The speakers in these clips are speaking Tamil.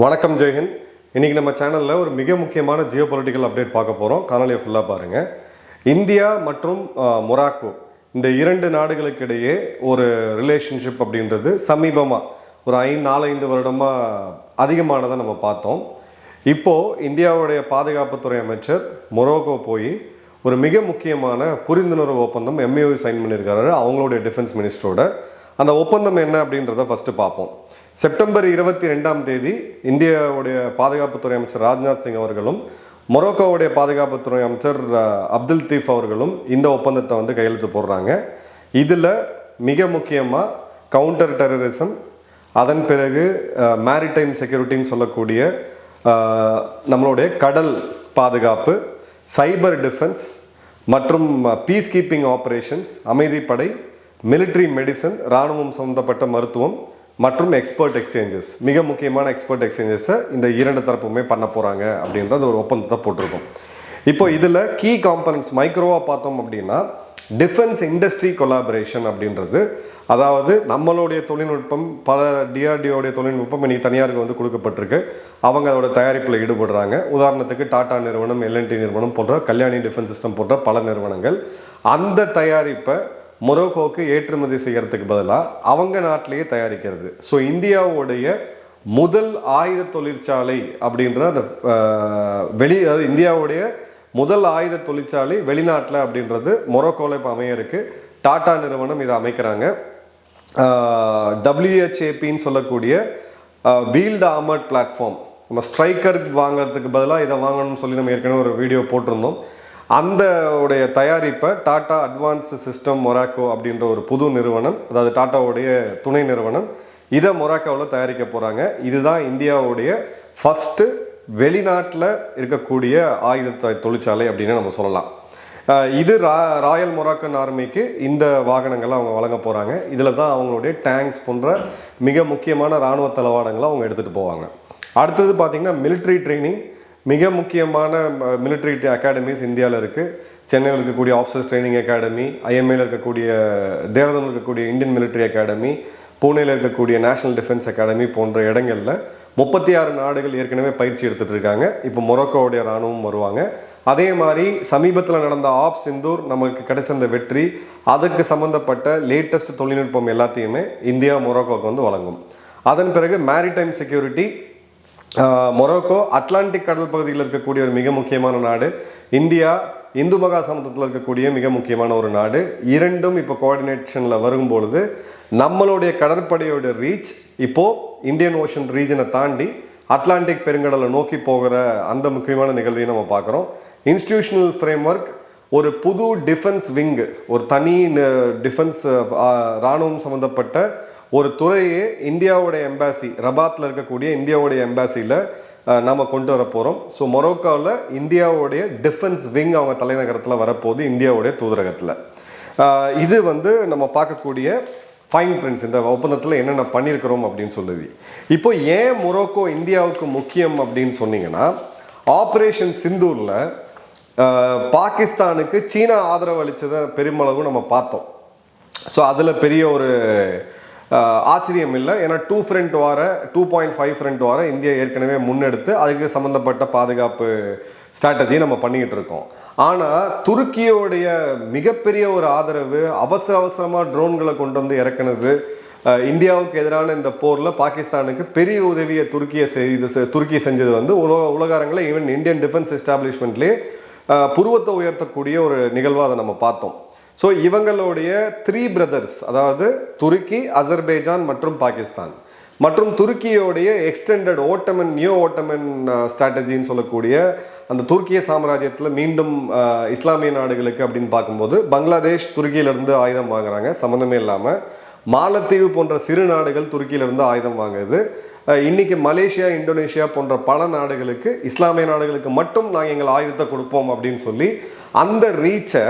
வணக்கம் ஜெயஹிந்த் இன்றைக்கி நம்ம சேனலில் ஒரு மிக முக்கியமான ஜியோ பொலிட்டிக்கல் அப்டேட் பார்க்க போகிறோம் காணொலியை ஃபுல்லாக பாருங்கள் இந்தியா மற்றும் மொராக்கோ இந்த இரண்டு நாடுகளுக்கு இடையே ஒரு ரிலேஷன்ஷிப் அப்படின்றது சமீபமாக ஒரு ஐந்து நாலஞ்சு வருடமாக அதிகமானதை நம்ம பார்த்தோம். இப்போது இந்தியாவுடைய பாதுகாப்புத்துறை அமைச்சர் மொரோக்கோ போய் ஒரு மிக முக்கியமான புரிந்துணர்வு ஒப்பந்தம் எம்ஏஓ சைன் பண்ணியிருக்காரு. அவங்களுடைய டிஃபென்ஸ் மினிஸ்டரோட அந்த ஒப்பந்தம் என்ன அப்படின்றத ஃபஸ்ட்டு பார்ப்போம். செப்டம்பர் இருபத்தி ரெண்டாம் தேதி இந்தியாவுடைய பாதுகாப்புத்துறை அமைச்சர் ராஜ்நாத் சிங் அவர்களும் மொரோக்கோவுடைய பாதுகாப்புத்துறை அமைச்சர் அப்துல் தீஃப் அவர்களும் இந்த ஒப்பந்தத்தை வந்து கையெழுத்து போடுறாங்க. இதில் மிக முக்கியமாக கவுண்டர் டெரரிசம் அதன் பிறகு மேரிடைம் செக்யூரிட்டின்னு சொல்லக்கூடிய நம்மளுடைய கடல் பாதுகாப்பு சைபர் டிஃபென்ஸ் மற்றும் பீஸ் கீப்பிங் ஆப்ரேஷன்ஸ் அமைதிப்படை மிலிட்ரி மெடிசன் இராணுவம் சம்மந்தப்பட்ட மருத்துவம் மற்றும் எக்ஸ்பர்ட் எக்ஸ்சேஞ்சஸ் மிக முக்கியமான எக்ஸ்பர்ட் எக்ஸ்சேஞ்சஸை இந்த இரண்டு தரப்புமே பண்ண போகிறாங்க அப்படின்றது ஒரு ஒப்பந்தத்தை போட்டிருக்கோம். இப்போ இதில் கீ காம்பனன்ட்ஸ் மைக்ரோவாக பார்த்தோம் அப்படின்னா டிஃபென்ஸ் இண்டஸ்ட்ரி கொலாபரேஷன் அப்படின்றது. அதாவது நம்மளுடைய தொழில்நுட்பம் பல டிஆர்டிஓடைய தொழில்நுட்பம் இன்னைக்கு தனியாருக்கு வந்து கொடுக்கப்பட்டிருக்கு. அவங்க அதோட தயாரிப்பில் ஈடுபடுறாங்க. உதாரணத்துக்கு டாடா நிறுவனம் எல்என்டி நிறுவனம் போன்ற கல்யாணி டிஃபென்ஸ் சிஸ்டம் போன்ற பல நிறுவனங்கள். அந்த தயாரிப்பை மொரோக்கோவுக்கு ஏற்றுமதி செய்கிறதுக்கு பதிலாக அவங்க நாட்டிலேயே தயாரிக்கிறது. ஸோ இந்தியாவுடைய முதல் ஆயுத தொழிற்சாலை அப்படின்ற அந்த வெளி அதாவது இந்தியாவுடைய முதல் ஆயுத தொழிற்சாலை வெளிநாட்டில் அப்படின்றது மொரோக்கோவில் இப்போ அமைய இருக்குது டாடா நிறுவனம் இதை அமைக்கிறாங்க. டபிள்யூஹெச்ஏபின்னு சொல்லக்கூடிய வீல்டு ஆமர்ட் பிளாட்ஃபார்ம். நம்ம ஸ்ட்ரைக்கர் வாங்குறதுக்கு பதிலாக இதை வாங்கணும்னு சொல்லி நம்ம ஏற்கனவே ஒரு வீடியோ போட்டிருந்தோம். அந்த உடைய தயாரிப்பை டாடா அட்வான்ஸ்டு சிஸ்டம் மொராக்கோ அப்படின்ற ஒரு புது நிறுவனம் அதாவது டாட்டாவுடைய துணை நிறுவனம் இதை மொராக்கோவில் தயாரிக்க போகிறாங்க இதுதான் இந்தியாவுடைய ஃபஸ்ட்டு வெளிநாட்டில் இருக்கக்கூடிய ஆயுத தொழிற்சாலை அப்படின்னு நம்ம சொல்லலாம். இது ரா ராயல் மொராக்கன் ஆர்மிக்கு இந்த வாகனங்களை அவங்க வழங்க போகிறாங்க இதில் தான் அவங்களுடைய டேங்க்ஸ் போன்ற மிக முக்கியமான இராணுவ தளவாடங்களை அவங்க எடுத்துகிட்டு போவாங்க. அடுத்தது பார்த்திங்கன்னா மிலிட்ரி ட்ரைனிங் மிக முக்கியமான மிலிட்ரி அகாடமிஸ் இந்தியாவில் இருக்குது சென்னையில் இருக்கக்கூடிய ஆஃபீஸர்ஸ் ட்ரைனிங் அகாடமி ஐஎம்ஏல இருக்கக்கூடிய தேரதனில் இருக்கக்கூடிய இந்தியன் மிலிட்ரி அகாடமி பூனேயில் இருக்கக்கூடிய நேஷனல் டிஃபென்ஸ் அகாடமி போன்ற இடங்களில் முப்பத்தி ஆறு நாடுகள் ஏற்கனவே பயிற்சி எடுத்துட்டு இருக்காங்க. இப்போ மொரோக்கோவுடைய ராணுவம் வருவாங்க. அதே மாதிரி சமீபத்தில் நடந்த ஆப் சிந்தூர் நமக்கு கிடைச்ச அந்த வெற்றி அதுக்கு சம்மந்தப்பட்ட லேட்டஸ்ட் தொழில்நுட்பம் எல்லாத்தையுமே இந்தியா மொரோக்கோவுக்கு வந்து வழங்கும். அதன் பிறகு மேரிடைம் செக்யூரிட்டி மொரோக்கோ அட்லாண்டிக் கடல் பகுதியில் இருக்கக்கூடிய ஒரு மிக முக்கியமான நாடு. இந்தியா இந்து மகா சமுத்திரத்தில் இருக்கக்கூடிய மிக முக்கியமான ஒரு நாடு. இரண்டும் இப்போ கோஆர்டினேஷனில் வரும்பொழுது நம்மளுடைய கடற்படையோட ரீச் இப்போது இந்தியன் ஓஷன் ரீஜனை தாண்டி அட்லாண்டிக் பெருங்கடலை நோக்கி போகிற அந்த முக்கியமான நிகழ்வையும் நம்ம பார்க்குறோம். இன்ஸ்டிடியூஷனல் ஃப்ரேம்ஒர்க் ஒரு புது டிஃபென்ஸ் விங்கு ஒரு தனி டிஃபென்ஸ் ராணுவம் சம்மந்தப்பட்ட ஒரு துறையே இந்தியாவுடைய எம்பாசி ரபாத்தில் இருக்கக்கூடிய இந்தியாவுடைய எம்பாசியில் நம்ம கொண்டு வர போகிறோம் ஸோ மொரோக்காவில் இந்தியாவுடைய டிஃபென்ஸ் விங் அவங்க தலைநகரத்தில் வரப்போகுது இந்தியாவுடைய தூதரகத்தில். இது வந்து நம்ம பார்க்கக்கூடிய ஃபைன் பிரிண்ட்ஸ் இந்த ஒப்பந்தத்தில் என்னென்ன பண்ணியிருக்கிறோம் அப்படின்னு சொல்லுது. இப்போ ஏன் மொரோக்கோ இந்தியாவுக்கு முக்கியம் அப்படின்னு சொன்னீங்கன்னா ஆப்ரேஷன் சிந்தூரில் பாகிஸ்தானுக்கு சீனா ஆதரவு அளித்ததை பெருமளவு நம்ம பார்த்தோம். ஸோ அதில் பெரிய ஒரு ஆச்சரியம் இல்லை. ஏன்னா two front war two point five front war India ஏற்கனவே முன்னெடுத்து அதுக்கு சம்மந்தப்பட்ட பாதுகாப்பு ஸ்ட்ராட்டஜி நம்ம பண்ணிக்கிட்டு இருக்கோம். ஆனால் துருக்கியோடைய மிகப்பெரிய ஒரு ஆதரவு அவசர அவசரமாக ட்ரோன்களை கொண்டு வந்து இறக்குனது இந்தியாவுக்கு எதிரான இந்த போரில் பாகிஸ்தானுக்கு பெரிய உதவியை துருக்கியை செய்து செ- துருக்கி செஞ்சது வந்து உலக உலகாரங்களில் ஈவன் இந்தியன் டிஃபென்ஸ் எஸ்டாப்ளிஷ்மெண்ட்லேயே புருவத்தை உயர்த்தக்கூடிய ஒரு நிகழ்வாக அதை நம்ம பார்த்தோம். ஸோ இவங்களுடைய த்ரீ பிரதர்ஸ் அதாவது துருக்கி அசர்பைஜான் மற்றும் பாகிஸ்தான். மற்றும் துருக்கியோடைய எக்ஸ்டெண்டட் ஓட்டமன் நியோ ஓட்டமன் ஸ்ட்ராட்டஜின்னு சொல்லக்கூடிய அந்த துருக்கிய சாம்ராஜ்யத்தில் மீண்டும் இஸ்லாமிய நாடுகளுக்கு அப்படின்னு பார்க்கும்போது பங்களாதேஷ் துருக்கியிலிருந்து ஆயுதம் வாங்குறாங்க சம்மந்தமே இல்லாமல் மாலத்தீவு போன்ற சிறு நாடுகள் துருக்கியிலிருந்து ஆயுதம் வாங்குது. இன்னைக்கு மலேசியா இந்தோனேஷியா போன்ற பல நாடுகளுக்கு இஸ்லாமிய நாடுகளுக்கு மட்டும் நாங்கள் எங்கள் ஆயுதத்தை கொடுப்போம் அப்படின்னு சொல்லி அந்த ரீச்சை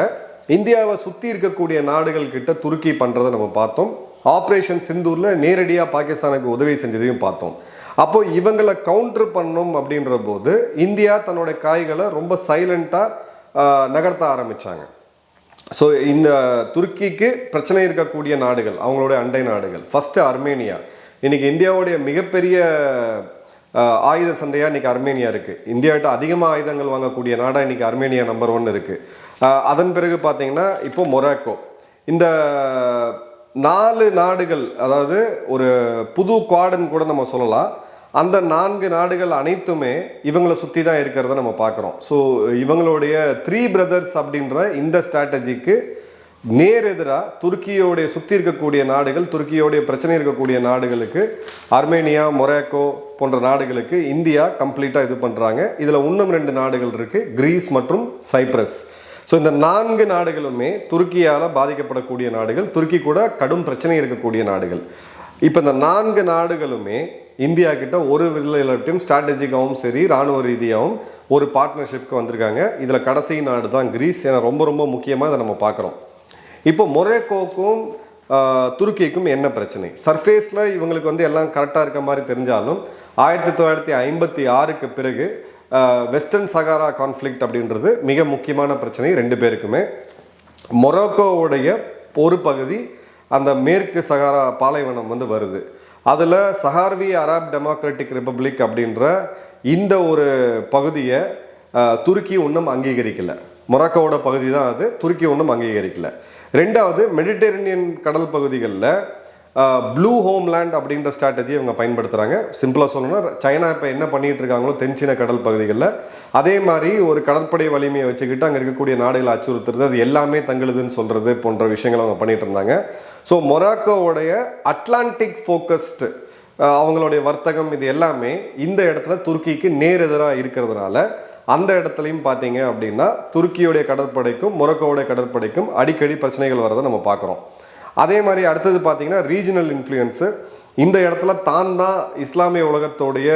இந்தியாவை சுற்றி இருக்கக்கூடிய நாடுகள் கிட்ட துருக்கி பண்ணுறதை நம்ம பார்த்தோம். ஆப்ரேஷன் சிந்தூரில் நேரடியாக பாகிஸ்தானுக்கு உதவி செஞ்சதையும் பார்த்தோம். அப்போ இவங்களை கவுண்டர் பண்ணோம் அப்படின்ற போது இந்தியா தன்னோட காய்களை ரொம்ப சைலண்ட்டாக நகர்த்த ஆரம்பிச்சாங்க. ஸோ இந்த துருக்கிக்கு பிரச்சனை இருக்கக்கூடிய நாடுகள் அவங்களுடைய அண்டை நாடுகள் ஃபஸ்ட்டு அர்மேனியா. இன்றைக்கி இந்தியாவுடைய மிகப்பெரிய ஆயுத சந்தையாக இன்றைக்கி அர்மேனியா இருக்குது இந்தியாவிட்ட அதிகமாக ஆயுதங்கள் வாங்கக்கூடிய நாடாக இன்றைக்கி அர்மேனியா நம்பர் ஒன் இருக்குது அதன் பிறகு பார்த்தீங்கன்னா இப்போ மொராக்கோ. இந்த நாலு நாடுகள் அதாவது ஒரு புது குவாடுன்னு கூட நம்ம சொல்லலாம். அந்த நான்கு நாடுகள் அனைத்துமே இவங்களை சுற்றி தான் இருக்கிறத நம்ம பார்க்குறோம். ஸோ இவங்களுடைய த்ரீ பிரதர்ஸ் அப்படின்ற இந்த ஸ்ட்ராட்டஜிக்கு நேர் எதிராக துருக்கியோடைய சுற்றி இருக்கக்கூடிய நாடுகள் துருக்கியோடைய பிரச்சனை இருக்கக்கூடிய நாடுகளுக்கு அர்மேனியா மொராக்கோ போன்ற நாடுகளுக்கு இந்தியா கம்ப்ளீட்டாக இது பண்ணுறாங்க இதில் இன்னும் ரெண்டு நாடுகள் இருக்குது கிரீஸ் மற்றும் சைப்ரஸ். ஸோ இந்த நான்கு நாடுகளுமே துருக்கியால் பாதிக்கப்படக்கூடிய நாடுகள் துருக்கி கூட கடும் பிரச்சனை இருக்கக்கூடிய நாடுகள். இப்போ இந்த நான்கு நாடுகளுமே இந்தியா கிட்ட ஒரு வில்லையிலும் ஸ்ட்ராட்டஜிக்காகவும் சரி ராணுவ ரீதியாகவும் ஒரு பார்ட்னர்ஷிப்க்கு வந்திருக்காங்க. இதில் கடைசி நாடு தான் கிரீஸ். ஏன்னா ரொம்ப ரொம்ப முக்கியமாக இதை நம்ம பார்க்குறோம். இப்போ மொரேக்கோக்கும் துருக்கிக்கும் என்ன பிரச்சனை? சர்ஃபேஸில் இவங்களுக்கு வந்து எல்லாம் கரெக்டாக இருக்க மாதிரி தெரிஞ்சாலும் ஆயிரத்தி தொள்ளாயிரத்தி ஐம்பத்தி ஆறுக்கு பிறகு வெஸ்டர்ன் சகாரா கான்ஃப்ளிக்ட் அப்படின்றது மிக முக்கியமான பிரச்சனை ரெண்டு பேருக்குமே. மொரோக்கோவுடைய ஒரு பகுதி அந்த மேற்கு சகாரா பாலைவனம் வந்து வருது. அதில் சஹார்வி அராப் டெமோக்ராட்டிக் ரிப்பப்ளிக் அப்படின்ற இந்த ஒரு பகுதியை துருக்கி ஒன்றும் அங்கீகரிக்கல. மொராக்கோவோட பகுதி தான் அது துருக்கி ஒன்றும் அங்கீகரிக்கல. ரெண்டாவது மெடிட்டரேனியன் கடல் பகுதிகளில் ப்ளூ ஹோம்லேண்ட் அப்படின்ற ஸ்ட்ராட்டஜி இவங்க பயன்படுத்துகிறாங்க சிம்பிளாக சொல்லணும்னா சைனா இப்போ என்ன பண்ணிட்டு இருக்காங்களோ தென்சீன கடல் பகுதிகளில் அதே மாதிரி ஒரு கடற்படை வலிமையை வச்சுக்கிட்டு அங்கே இருக்கக்கூடிய நாடுகளை அச்சுறுத்துறது அது எல்லாமே தங்களுதுன்னு சொல்கிறது போன்ற விஷயங்களை அவங்க பண்ணிட்டு இருந்தாங்க ஸோ மொராக்கோவுடைய அட்லாண்டிக் ஃபோக்கஸ்டு அவங்களுடைய வர்த்தகம் இது எல்லாமே இந்த இடத்துல துருக்கிக்கு நேர் எதிராக இருக்கிறதுனால அந்த இடத்துலையும் பார்த்தீங்க அப்படின்னா துருக்கியுடைய கடற்படைக்கும் மொரக்கோவுடைய கடற்படைக்கும் அடிக்கடி பிரச்சனைகள் வரதை நம்ம பார்க்குறோம் அதே மாதிரி அடுத்தது பார்த்தீங்கன்னா ரீஜனல் இன்ஃப்ளூயன்ஸு இந்த இடத்துல தான் தான் இஸ்லாமிய உலகத்தோடைய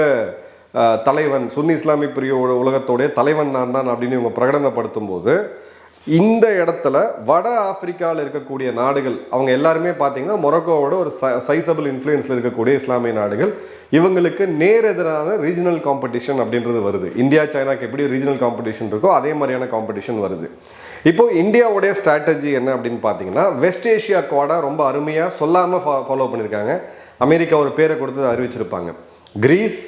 தலைவன் சுன்னி இஸ்லாமிய பிரிய உல- உலகத்தோடைய தலைவன் நான் தான் அப்படின்னு இவங்க பிரகடனப்படுத்தும் போது இந்த இடத்துல வட ஆப்பிரிக்காவில் இருக்கக்கூடிய நாடுகள் அவங்க எல்லாருமே பார்த்தீங்கன்னா மொரக்கோவோட ஒரு சைசபிள் இன்ஃப்ளூயன்ஸில் இருக்கக்கூடிய இஸ்லாமிய நாடுகள். இவங்களுக்கு நேர் எதிரான ரீஜனல் காம்படிஷன் அப்படின்றது வருது. இந்தியா சைனாக்கு எப்படி ரீஜனல் காம்படிஷன் இருக்கோ அதே மாதிரியான காம்படிஷன் வருது. இப்போ இந்தியாவுடைய ஸ்ட்ராட்டஜி என்ன அப்படின்னு பார்த்தீங்கன்னா வெஸ்ட் ஏஷியா குவாடா ரொம்ப அருமையாக சொல்லாமல் ஃபாலோ பண்ணியிருக்காங்க அமெரிக்கா ஒரு பேரை கொடுத்து அறிவிச்சிருப்பாங்க. கிரீஸ்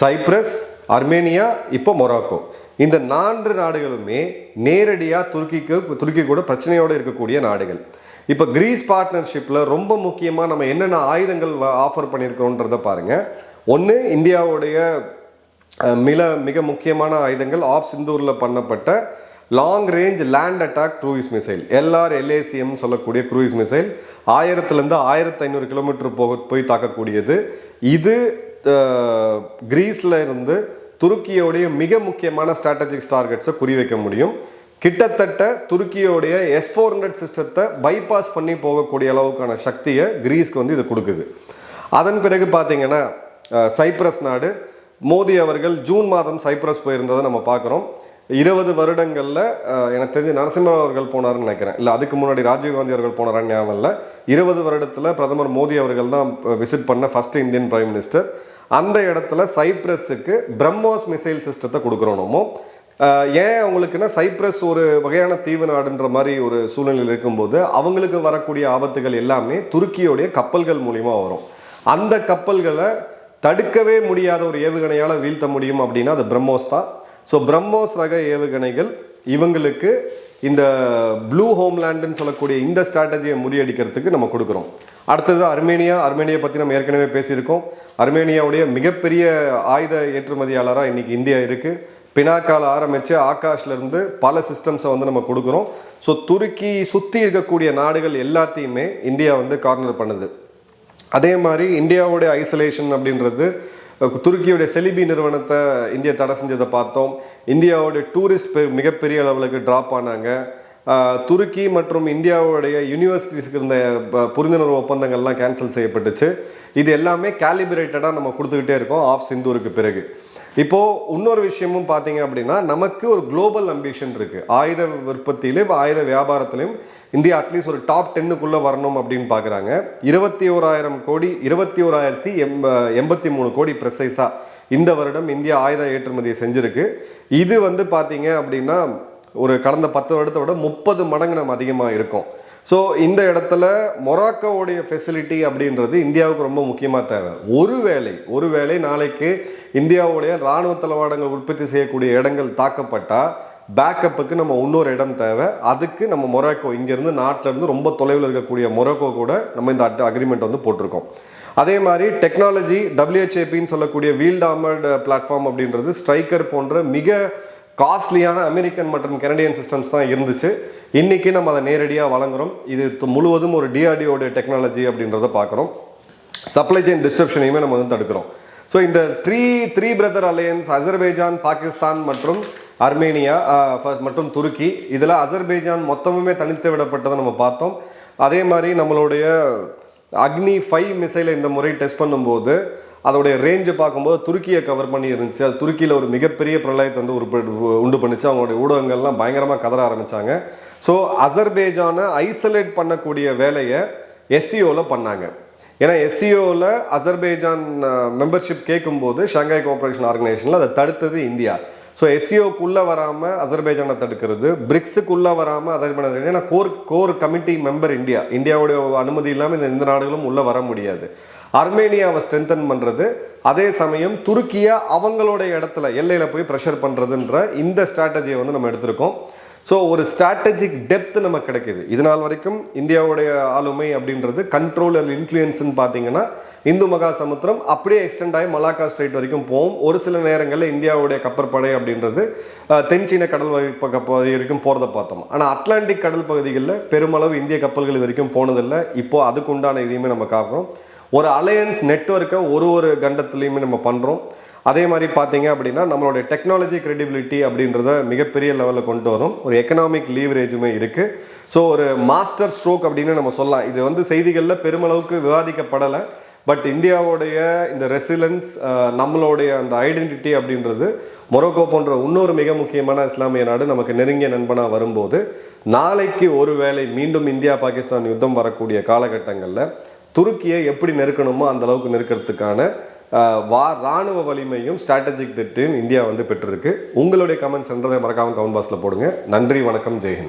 சைப்ரஸ் அர்மேனியா இப்போ மொராக்கோ. இந்த நான்கு நாடுகளுமே நேரடியாக துருக்கிக்கு துருக்கி கூட பிரச்சனையோடு இருக்கக்கூடிய நாடுகள். இப்போ கிரீஸ் பார்ட்னர்ஷிப்பில் ரொம்ப முக்கியமாக நம்ம என்னென்ன ஆயுதங்கள் ஆஃபர் பண்ணியிருக்கோன்றதை பாருங்கள் ஒன்று இந்தியாவுடைய மிக மிக முக்கியமான ஆயுதங்கள் ஆஃப் சிந்தூரில் பண்ணப்பட்ட long range land attack cruise missile LR LACM சொல்லக்கூடிய க்ரூயிஸ் மிசைல் ஆயிரத்துலேருந்து ஆயிரத்தி ஐநூறு கிலோமீட்டர் போக போய் தாக்கக்கூடியது. இது கிரீஸில் இருந்து துருக்கியோடைய மிக முக்கியமான ஸ்ட்ராட்டஜிக் டார்கெட்ஸை குறிவைக்க முடியும். கிட்டத்தட்ட துருக்கியோடைய எஸ் ஃபோர் ஹண்ட்ரட் சிஸ்டத்தை பைபாஸ் பண்ணி போகக்கூடிய அளவுக்கான சக்தியை கிரீஸ்க்கு வந்து இது கொடுக்குது. அதன் பிறகு பார்த்தீங்கன்னா சைப்ரஸ் நாடு மோடி அவர்கள் ஜூன் மாதம் சைப்ரஸ் போயிருந்ததை நம்ம பார்க்குறோம் இருபது வருடங்களில் எனக்கு தெரிஞ்சு நரசிம்மராவ் அவர்கள் போனாருன்னு நினைக்கிறேன். இல்லை அதுக்கு முன்னாடி ராஜீவ்காந்தி அவர்கள் போனாரான்னு ஞாபகம் இல்லை. இருபது வருடத்தில் பிரதமர் மோடி அவர்கள் தான் விசிட் பண்ண ஃபஸ்ட் இந்தியன் பிரைம் மினிஸ்டர் அந்த இடத்துல சைப்ரஸுக்கு பிரம்மோஸ் மிசைல் சிஸ்டத்தை கொடுக்குறோனமோ ஏன் அவங்களுக்குன்னா சைப்ரஸ் ஒரு வகையான தீவு நாடுன்ற மாதிரி ஒரு சூழ்நிலையில் இருக்கும்போது அவங்களுக்கு வரக்கூடிய ஆபத்துகள் எல்லாமே துருக்கியோடைய கப்பல்கள் மூலிமா வரும். அந்த கப்பல்களை தடுக்கவே முடியாத ஒரு ஏவுகணையால் வீழ்த்த முடியும் அப்படின்னா அது பிரம்மோஸ் தான். ஸோ பிரம்மோஸ் ரக ஏவுகணைகள் இவங்களுக்கு இந்த ப்ளூ ஹோம்லேண்டுன்னு சொல்லக்கூடிய இந்த ஸ்ட்ராட்டஜியை முறியடிக்கிறதுக்கு நம்ம கொடுக்குறோம். அடுத்தது அர்மேனியா. அர்மேனியை பற்றி நம்ம ஏற்கனவே பேசியிருக்கோம். அர்மேனியாவுடைய மிகப்பெரிய ஆயுத ஏற்றுமதியாளராக இன்றைக்கி இந்தியா இருக்குது பினாக்கால் ஆரம்பித்து ஆகாஷ்லேருந்து பல சிஸ்டம்ஸை வந்து நம்ம கொடுக்குறோம். ஸோ துருக்கி சுற்றி இருக்கக்கூடிய நாடுகள் எல்லாத்தையுமே இந்தியா வந்து கார்னர் பண்ணுது. அதே மாதிரி இந்தியாவுடைய ஐசோலேஷன் அப்படின்றது துருக்கியுடைய செலிபி நிறுவனத்தை இந்தியா தடை செஞ்சதை பார்த்தோம். இந்தியாவுடைய டூரிஸ்ட் மிகப்பெரிய அளவுக்கு ட்ராப் ஆனாங்க. துருக்கி மற்றும் இந்தியாவுடைய யூனிவர்சிட்டிஸ்க்கு இருந்த புரிந்துணர்வு ஒப்பந்தங்கள்லாம் கேன்சல் செய்யப்பட்டுச்சு. இது எல்லாமே கேலிபிரேட்டடாக நம்ம கொடுத்துக்கிட்டே இருக்கோம். ஆஃப் சிந்தூருக்கு பிறகு. இப்போது இன்னொரு விஷயமும் பார்த்தீங்க அப்படின்னா நமக்கு ஒரு குளோபல் அம்பிஷன் இருக்குது ஆயுத உற்பத்தியிலையும் ஆயுத வியாபாரத்திலையும் இந்தியா அட்லீஸ்ட் ஒரு டாப் டென்னுக்குள்ளே வரணும் அப்படின்னு பார்க்குறாங்க இருபத்தி ஓராயிரம் கோடி இருபத்தி ஓராயிரத்தி எம்ப எண்பத்தி மூணு கோடி ப்ரெசைஸாக இந்த வருடம் இந்தியா ஆயுத ஏற்றுமதியை செஞ்சுருக்கு. இது வந்து பார்த்தீங்க அப்படின்னா ஒரு கடந்த பத்து வருடத்தை விட முப்பது மடங்கு நம்ம அதிகமாக இருக்கோம். ஸோ இந்த இடத்துல மொராக்கோவுடைய ஃபெசிலிட்டி அப்படின்றது இந்தியாவுக்கு ரொம்ப முக்கியமாக தேவை. ஒருவேளை ஒருவேளை நாளைக்கு இந்தியாவுடைய இராணுவ தளவாடங்கள் உற்பத்தி செய்யக்கூடிய இடங்கள் தாக்கப்பட்டால் பேக்கப்புக்கு நம்ம இன்னொரு இடம் தேவை. அதுக்கு நம்ம மொராக்கோ இங்கேருந்து நாட்டிலேருந்து ரொம்ப தொலைவில் இருக்கக்கூடிய மொராக்கோ கூட நம்ம இந்த அக்ரிமெண்ட் வந்து போட்டிருக்கோம். அதே மாதிரி டெக்னாலஜி டபிள்யூஹெச்ஏபின்னு சொல்லக்கூடிய வீல்ட் ஆமர்டு பிளாட்ஃபார்ம் அப்படின்றது ஸ்ட்ரைக்கர் போன்ற மிக காஸ்ட்லியான அமெரிக்கன் மற்றும் கனடியன் சிஸ்டம்ஸ் தான் இருந்துச்சு. இன்றைக்கி நம்ம அதை நேரடியாக வழங்குகிறோம் இது முழுவதும் ஒரு டிஆர்டிஓடைய டெக்னாலஜி அப்படின்றத பார்க்குறோம். சப்ளை செயின் டிஸ்ட்ரப்ஷனையுமே நம்ம வந்து தடுக்கிறோம். ஸோ இந்த three three brother alliance Azerbaijan Pakistan மற்றும் அர்மேனியா மற்றும் துருக்கி இதில் அசர்பைஜான் மொத்தமுமே தனித்து விடப்பட்டதை நம்ம பார்த்தோம். அதே மாதிரி நம்மளுடைய அக்னி ஃபைவ் மிசைலை இந்த முறை டெஸ்ட் பண்ணும்போது அதோடைய ரேஞ்சை பார்க்கும்போது துருக்கியை கவர் பண்ணி இருந்துச்சு. அது துருக்கியில் ஒரு மிகப்பெரிய பிரளயத்தை வந்து உருப்ப உண்டு பண்ணுச்சு. அவங்களுடைய ஊடகங்கள்லாம் பயங்கரமாக கதற ஆரம்பித்தாங்க ஸோ அசர்பேஜானை ஐசோலேட் பண்ணக்கூடிய வேலையை எஸ்சிஓவில் பண்ணாங்க. ஏன்னா எஸ்சிஓவில் அசர்பேஜான் மெம்பர்ஷிப் கேட்கும்போது ஷாங்காய் கோஆப்ரேஷன் ஆர்கனைசேஷனில் அதை தடுத்தது இந்தியா. ஸோ எஸ்சிஓக்குள்ளே வராமல் அசர்பைஜானை தடுக்கிறது பிரிக்ஸுக்குள்ளே வராமல் அசர்பைஜான் ஏன்னா core core committee member India. இந்தியாவுடைய அனுமதி இல்லாமல் இந்த எந்த நாடுகளும் உள்ளே வர முடியாது. அர்மேனியாவை ஸ்ட்ரென்தன் பண்ணுறது அதே சமயம் துருக்கியை அவங்களோட இடத்துல எல்லையில் போய் ப்ரெஷர் பண்ணுறதுன்ற இந்த ஸ்ட்ராட்டஜியை வந்து நம்ம எடுத்திருக்கோம். ஸோ ஒரு ஸ்ட்ராட்டஜிக் டெப்த் நமக்கு கிடைக்கிது. இது நாள் வரைக்கும் இந்தியாவுடைய ஆளுமை அப்படின்றது கண்ட்ரோல் அண்ட் இன்ஃப்ளூயன்ஸ்னு பார்த்தீங்கன்னா இந்து மகா சமுத்திரம் அப்படியே எக்ஸ்டெண்ட் ஆகி மலாக்கா ஸ்ட்ரைட் வரைக்கும் போகும். ஒரு சில நேரங்களில் இந்தியாவுடைய கப்பற்படை அப்படின்றது தென்சீன கடல் வகை- பகுதி வரைக்கும் போகிறத பார்த்தோம். ஆனால் அட்லாண்டிக் கடல் பகுதிகளில் பெருமளவு இந்திய கப்பல்கள் வரைக்கும் போனதில்லை. இப்போது அதுக்கு உண்டான இதையுமே நம்ம காக்கிறோம். ஒரு அலையன்ஸ் நெட்வொர்க்கை ஒரு ஒரு கண்டத்துலையுமே நம்ம பண்ணுறோம் அதே மாதிரி பார்த்தீங்க அப்படின்னா நம்மளுடைய டெக்னாலஜி கிரெடிபிலிட்டி அப்படின்றத மிகப்பெரிய லெவலில் கொண்டு வரும். ஒரு எக்கனாமிக் லீவரேஜுமே இருக்குது ஸோ ஒரு மாஸ்டர் ஸ்ட்ரோக் அப்படின்னு நம்ம சொல்லலாம். இது வந்து செய்திகளில் பெருமளவுக்கு விவாதிக்கப்படலை. பட் இந்தியாவுடைய இந்த ரெசிலன்ஸ் நம்மளுடைய அந்த ஐடென்டிட்டி அப்படின்றது மொரோக்கோ போன்ற இன்னொரு மிக முக்கியமான இஸ்லாமிய நாடு நமக்கு நெருங்கிய நண்பனாக வரும்போது நாளைக்கு ஒருவேளை மீண்டும் இந்தியா பாகிஸ்தான் யுத்தம் வரக்கூடிய காலகட்டங்களில் துருக்கியை எப்படி நெருக்கணுமோ அந்த அளவுக்கு நெருக்கிறதுக்கான வா ராணுவ வலிமையும் ஸ்ட்ராட்டஜிக் திட்டையும் இந்தியா வந்து பெற்றிருக்கு. உங்களுடைய கமெண்ட்ஸ் என்றதை மறக்காமல் கமெண்ட் பாக்ஸில் போடுங்க. நன்றி வணக்கம் ஜெய்ஹிந்த்